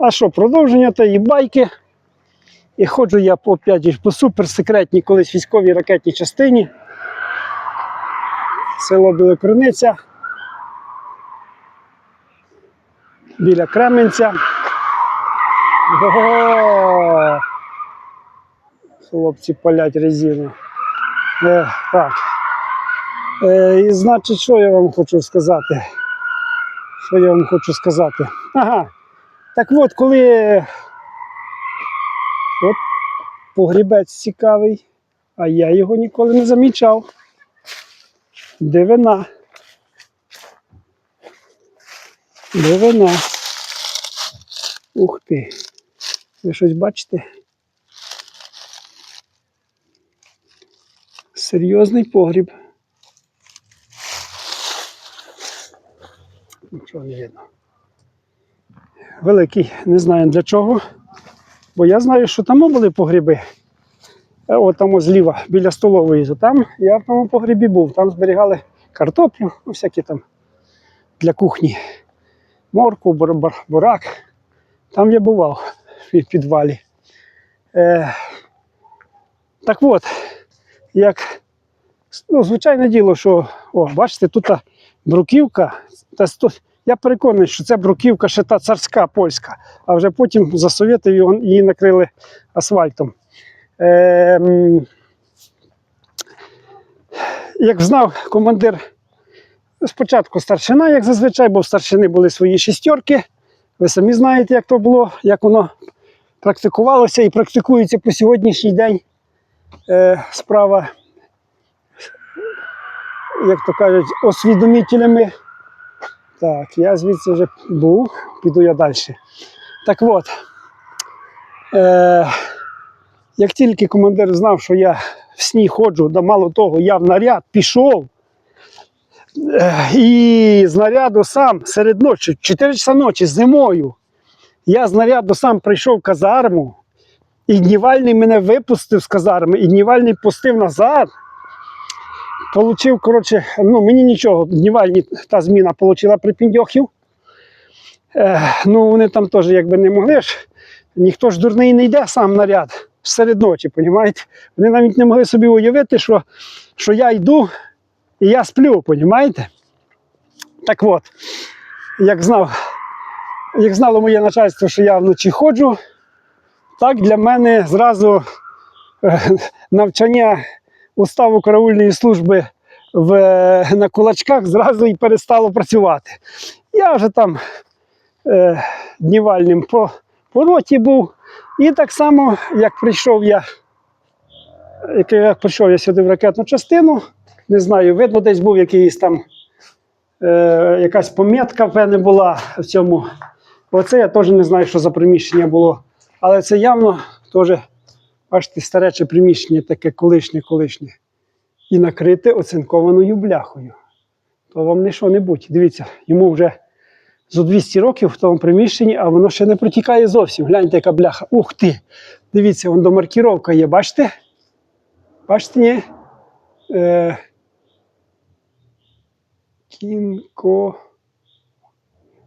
А що, продовження тієї байки. І ходжу я по, опять по суперсекретній колись військовій ракетній частині. Село Білокриниця. Біля Кременця. Ого! Хлопці палять резину. Е, так. Е, і значить, що я вам хочу сказати? Що я вам хочу сказати? Ага. Так от, коли от погрібець цікавий, а я його ніколи не замічав. Дивина. Дивина. Ух ти. Ви щось бачите? Серйозний погріб. Нічого не видно. Великий, не знаю для чого. Бо я знаю, що там були погріби. Е, От там зліва, біля столової. То Там я в тому погрібі був. Там зберігали картоплю, ну, всякі там для кухні. Морку, бур- бур- бурак. Там я бував в підвалі. Е, так от, як ну, звичайне діло, що о, бачите, тут бруківка. Та я переконаний, що це бруківка ще та царська польська, а вже потім за совєтів її накрили асфальтом. Е, як знав командир, спочатку старшина, як зазвичай, бо в старшини були свої шістерки. Ви самі знаєте, як то було, як воно практикувалося і практикується по сьогоднішній день. Е, справа, як то кажуть, освідомителями. Так, я звідси вже був, піду я далі. Так от, е, як тільки командир знав, що я в сні ходжу, да мало того, я в наряд пішов. Е, і з наряду сам серед ночі, 4 часа ночі зимою, я з наряду сам прийшов в казарму, і Днівальний мене випустив з казарми, і Днівальний пустив назад. Получив, коротше, ну мені нічого, Днівальні та зміна отримала припіндьохів. Е, ну, вони там теж якби не могли ж. Ніхто ж дурний не йде сам наряд серед ночі, понімаєте? Вони навіть не могли собі уявити, що, що я йду і я сплю, понімаєте? Так от, як знав, як знало моє начальство, що я вночі ходжу, так для мене зразу е, навчання уставу караульної служби в, на кулачках зразу і перестало працювати. Я вже там е, днівальним по, по роті був. І так само, як прийшов я, як прийшов я сюди в ракетну частину, не знаю, видно, десь був якийсь там е, якась помітка в мене була в цьому. Оце я теж не знаю, що за приміщення було. Але це явно теж, бачите, старече приміщення, таке колишнє колишнє. І накрите оцинкованою бляхою. То вам не що-небудь. Дивіться, йому вже зо 200 років в тому приміщенні, а воно ще не протікає зовсім. Гляньте, яка бляха. Ух ти! Дивіться, вон до маркіровка є, бачите? Бачите, ні? Е, кінко.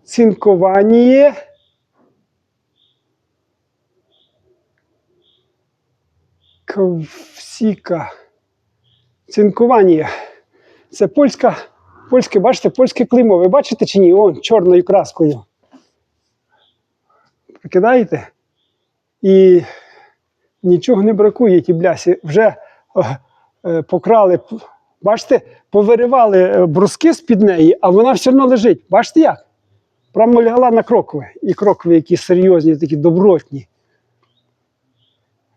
Цинкованіє. Ковсіка. Цинкування. Це польська, польське, бачите, польське клеймо. Ви бачите чи ні? Он чорною краскою. Прикидаєте? І нічого не бракує ті блясі. Вже е, е, покрали, бачите, повиривали е, бруски з-під неї, а вона все одно лежить. Бачите як? Прямо лягла на крокви. І крокви, які серйозні, такі добротні.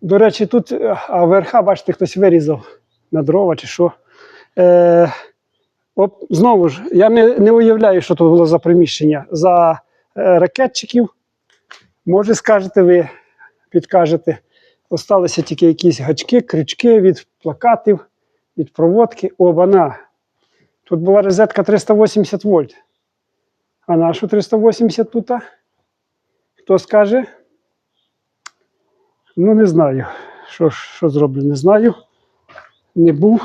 До речі, тут, е, а верха, бачите, хтось вирізав на дрова чи що. Е, оп, знову ж, я не, не уявляю, що тут було за приміщення. За е, ракетчиків. Може, скажете ви, підкажете. Осталися тільки якісь гачки, крючки від плакатів, від проводки. О, вона. Тут була розетка 380 вольт. А нашу 380 тут? Хто скаже? Ну, не знаю. Що, що зроблю, не знаю. Не був.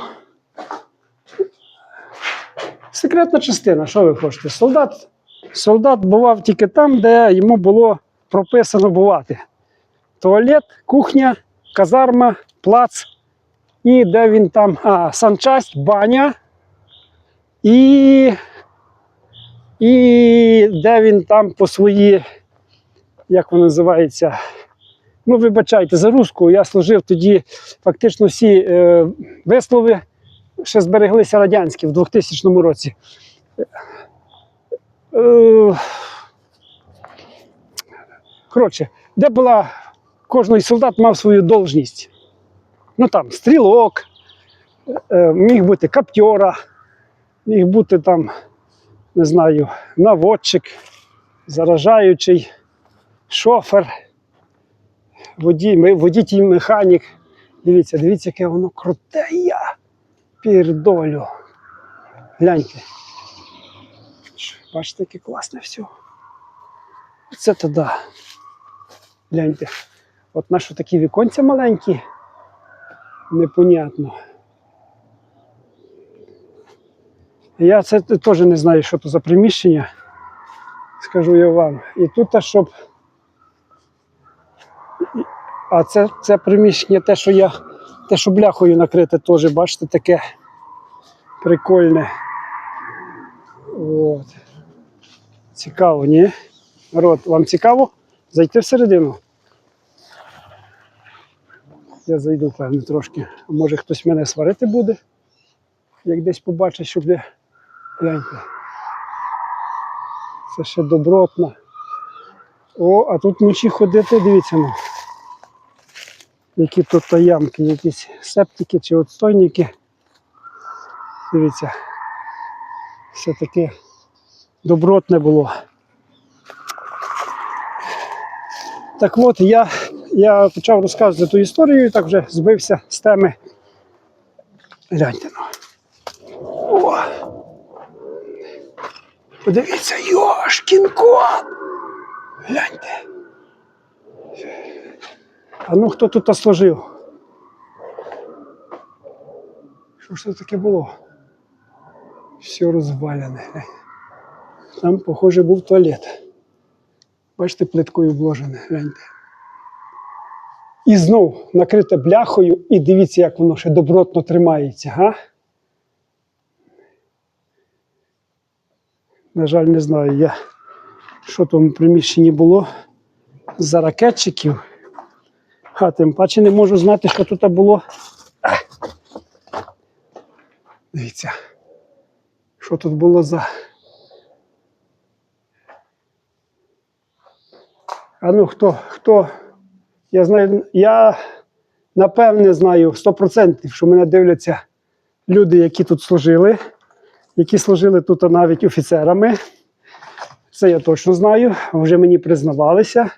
Секретна частина, що ви хочете? Солдат, солдат бував тільки там, де йому було прописано бувати. Туалет, кухня, казарма, плац. І де він там? А, санчасть, баня. І, і де він там по свої, як воно називається? Ну, вибачайте, за руску я служив тоді фактично всі е, вислови ще збереглися радянські в 2000 році. Е, коротше, де була кожний солдат мав свою должність. Ну там стрілок, е, міг бути каптьора, міг бути там, не знаю, наводчик, заражаючий, шофер, водій, водій механік. Дивіться, дивіться, яке воно круте я. Пірдолю. Гляньте. Бачите, яке класне все. Це туди. Гляньте. От наші такі віконця маленькі. Непонятно. Я це теж не знаю, що це за приміщення. Скажу я вам. І тут, щоб. А це, це приміщення, те, що я, те, що бляхою накрите, теж, бачите, таке прикольне. От. Цікаво, ні? Народ, вам цікаво зайти всередину? Я зайду, певно, трошки. А може хтось мене сварити буде, як десь побачить, щоб де. Гляньте. Це ще добротно. О, а тут вночі ходити, дивіться ну. Які тут то ямки, якісь септики чи отстойники. Дивіться. Все таке добротне було. Так от, я, я почав розказувати ту історію і так вже збився з теми. Гляньте ну. О! Подивіться, Йошкін кот! Гляньте. А ну хто тут служив? Що ж це таке було? Все розвалене. Там, похоже, був туалет. Бачите, плиткою вложене, гляньте. І знов накрите бляхою, і дивіться, як воно ще добротно тримається, га? На жаль, не знаю я, що в тому приміщенні було за ракетчиків. А тим паче не можу знати, що тут було. Дивіться, що тут було за. А ну хто, хто? Я знаю, я напевне знаю 100%, що мене дивляться люди, які тут служили, які служили тут навіть офіцерами. Це я точно знаю, вже мені признавалися.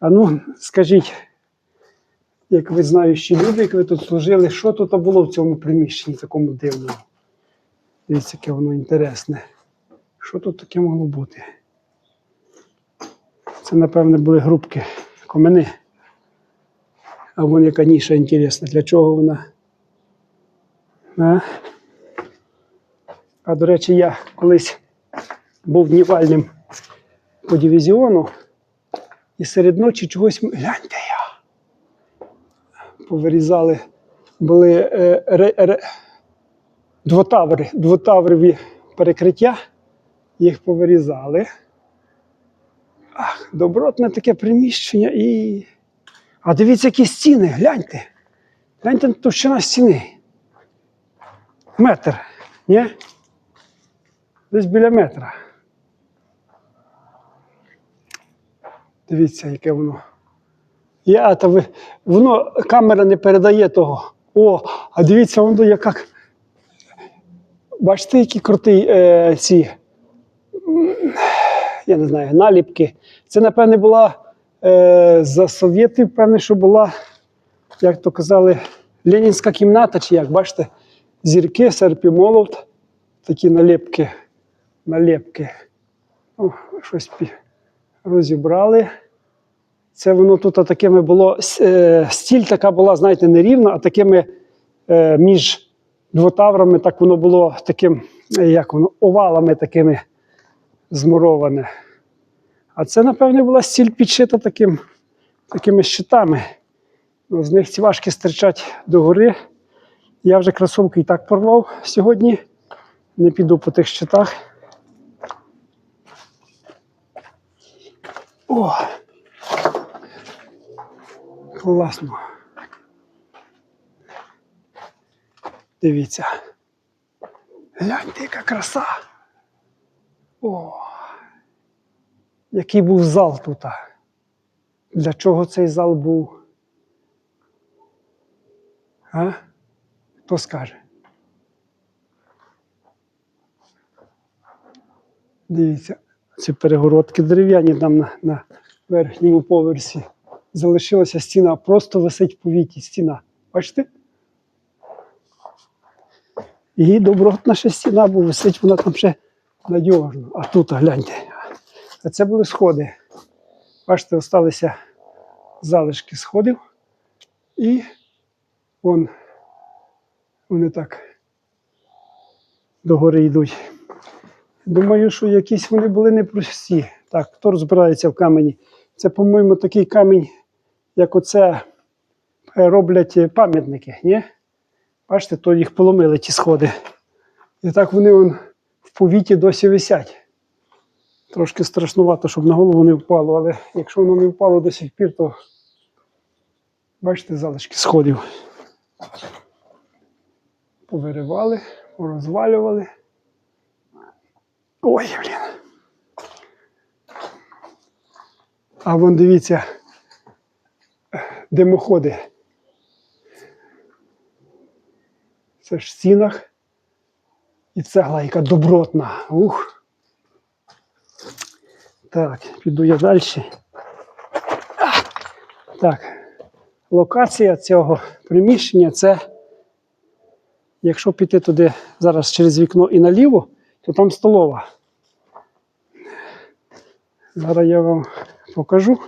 А ну, скажіть, як ви знаючі люди, як ви тут служили, що тут було в цьому приміщенні такому дивному? Дивіться, яке воно інтересне. Що тут таке могло бути? Це, напевне, були грубки, комини. А вон яка ніша інтересна. Для чого вона? А? а до речі, я колись був днівальним по дивізіону, і серед ночі чогось. Гляньте. Повирізали, були е, ре, ре, двотаври, двотаврові перекриття, їх повирізали. Ах, добротне таке приміщення і. А дивіться, які стіни, гляньте. Гляньте на товщина стіни. Метр. Ні? Десь біля метра. Дивіться, яке воно. Я, та ви, воно камера не передає того. О, а дивіться, воно яка. Бачите, які круті е, ці я не знаю, наліпки. Це, напевне, була е, за совєтів, певне, що була, як то казали, Ленінська кімната, чи як, бачите, зірки, серп і молот, такі наліпки. наліпки. Ну, щось розібрали. Це воно тут такими було. Е, стіль така була, знаєте, не рівна, а такими е, між двотаврами, так воно було таким, е, як воно, овалами такими змуроване. А це, напевне, була стіль підшита таким, такими щитами. Ну, з них ці важкі стирчать догори. Я вже кросовки і так порвав сьогодні. Не піду по тих щитах. О! Класно. Дивіться. Гляньте, яка краса. О! Який був зал тут. Для чого цей зал був? А? Хто скаже? Дивіться, ці перегородки дерев'яні там на, на верхньому поверсі. Залишилася стіна, просто висить в повіті стіна. Бачите? І добротна ще стіна, бо висить вона там ще надіжно. А тут гляньте. А це були сходи. Бачите, залишилися залишки сходів. І вон вони так догори йдуть. Думаю, що якісь вони були непрості. Так, хто розбирається в камені? Це, по-моєму, такий камінь, як оце е, роблять е, пам'ятники, ні? Бачите, то їх поломили ті сходи. І так вони вон, в повіті досі висять. Трошки страшнувато, щоб на голову не впало, але якщо воно не впало до сих пір, то бачите залишки сходів. Повиривали, порозвалювали. Ой, блін. А вон дивіться, димоходи. Це ж в. І цегла, яка добротна. Ух. Так, піду я далі. Так, локація цього приміщення це, якщо піти туди зараз через вікно і наліво, то там столова. Зараз я вам покажу.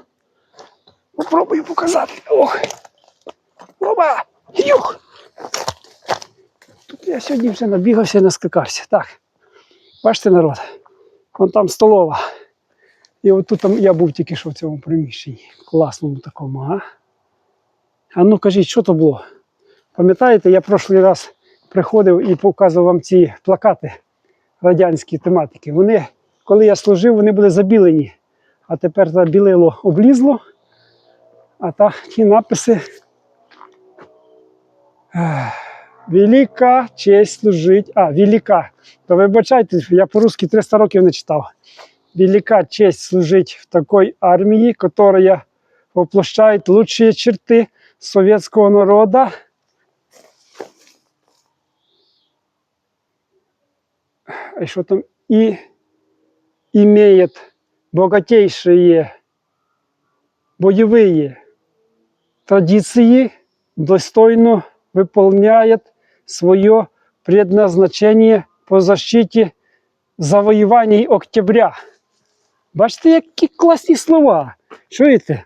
Попробую показати. Ох! Опа! Юх! Тут я сьогодні вже набігався, і наскакався. Так. Бачите, народ? Вон там столова. І от тут там я був тільки що в цьому приміщенні. Класному такому, а? А ну кажіть, що то було? Пам'ятаєте, я прошлий раз приходив і показував вам ці плакати радянські тематики. Вони, коли я служив, вони були забілені. А тепер та білило облізло, а та ті написи. Велика честь служить. А, велика. То вибачайте, я по-русски 300 років не читав. Велика честь служить в такой армии, которая воплощает лучшие черты советского народа. А что там? И имеет богатейшие боевые традиции, достойно выполняет свое предназначение по защите завоюваній октября. Бачите, які класні слова. Чуєте?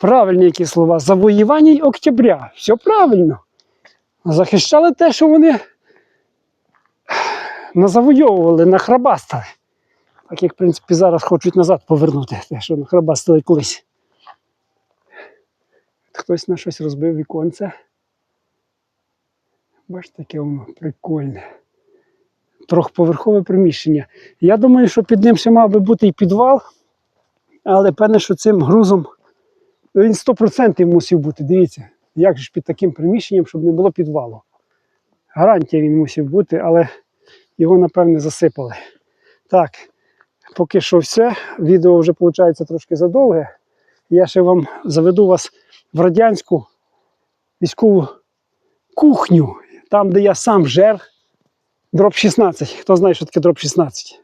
Правильні які слова. Завоюваній октября. Все правильно. Захищали те, що вони назавойовували, нахрабастали. Так як, в принципі, зараз хочуть назад повернути те, що нахрабастали колись. Хтось на щось розбив віконце. Бачите, яке воно прикольне трьохповерхове приміщення. Я думаю, що під ним ще мав би бути і підвал, але певне, що цим грузом ну, він 100% мусив бути. Дивіться, як же ж під таким приміщенням, щоб не було підвалу. Гарантія він мусив бути, але його, напевне, засипали. Так, поки що все. Відео вже виходить трошки задовге. Я ще вам заведу вас в радянську військову кухню, там, де я сам жер. Дроп 16. Хто знає, що таке дроп 16?